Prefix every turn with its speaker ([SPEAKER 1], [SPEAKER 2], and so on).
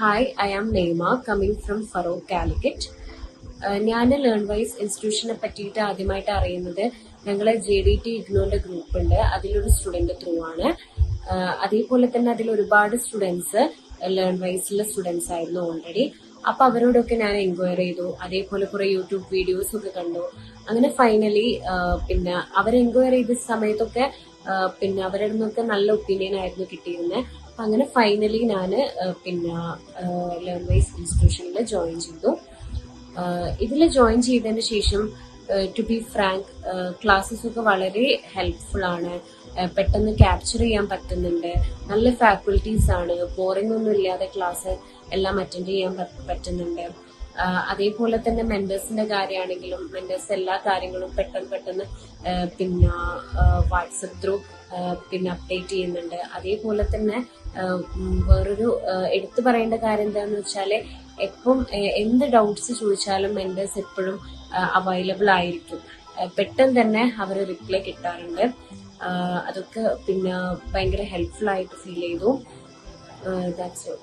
[SPEAKER 1] Hi I am Naima coming from Feroke Calicut ഞാൻ learn wise ഇൻസ്റ്റിറ്റ്യൂഷനെ പറ്റിയിട്ട് ആദ്യമായിട്ട് അറിയുന്നത് ഞങ്ങളെ ജെ ഡി ടി ഇഗ്നോന്റെ ഗ്രൂപ്പ് ഉണ്ട്. അതിലൊരു സ്റ്റുഡന്റ് ത്രൂ ആണ്. അതേപോലെ തന്നെ അതിൽ ഒരുപാട് സ്റ്റുഡൻസ് ലേൺ വൈസിലെ സ്റ്റുഡൻസ് ആയിരുന്നു ഓൾറെഡി അപ്പൊ അവരോടൊക്കെ ഞാൻ എൻക്വയർ ചെയ്തു. അതേപോലെ കുറെ യൂട്യൂബ് വീഡിയോസ് ഒക്കെ കണ്ടു. അങ്ങനെ ഫൈനലി പിന്നെ അവർ എൻക്വയർ ചെയ്ത സമയത്തൊക്കെ പിന്നെ അവരുടെ നിന്നൊക്കെ നല്ല ഒപ്പീനിയൻ ആയിരുന്നു കിട്ടിയിരുന്നത് അപ്പൊ അങ്ങനെ ഫൈനലി ഞാൻ പിന്നെ ലേൺ വൈസ് ഇൻസ്റ്റിറ്റ്യൂഷനിൽ ജോയിൻ ചെയ്തു. ഇതിൽ ജോയിൻ ചെയ്തതിന് ശേഷം ടു ബി ഫ്രാങ്ക് ക്ലാസ്സസ് ഒക്കെ വളരെ ഹെൽപ്ഫുൾ ആണ്. പെട്ടെന്ന് ക്യാപ്ചർ ചെയ്യാൻ പറ്റുന്നുണ്ട്. നല്ല ഫാക്കൽറ്റീസ് ആണ്. ബോറിംഗ് ഒന്നും ഇല്ലാതെ ക്ലാസ് എല്ലാം അറ്റൻഡ് ചെയ്യാൻ പറ്റുന്നുണ്ട്. അതേപോലെ തന്നെ മെന്റേഴ്സിന്റെ കാര്യമാണെങ്കിലും മെന്റേഴ്സ് എല്ലാ കാര്യങ്ങളും പെട്ടെന്ന് പെട്ടെന്ന് പിന്നെ വാട്സപ്പ് ത്രൂ പിന്നെ അപ്ഡേറ്റ് ചെയ്യുന്നുണ്ട്. അതേപോലെ തന്നെ വേറൊരു എടുത്തു പറയേണ്ട കാര്യം എന്താണെന്ന് വെച്ചാൽ എപ്പം എന്ത് ഡൗട്ട്സ് ചോദിച്ചാലും മെന്റേഴ്സ് എപ്പോഴും അവൈലബിൾ ആയിരിക്കും. പെട്ടെന്ന് തന്നെ അവർ റിപ്ലൈ കിട്ടാറുണ്ട്. അതൊക്കെ പിന്നെ ഭയങ്കര ഹെൽപ്ഫുൾ ആയിട്ട് ഫീൽ ചെയ്തു. That's all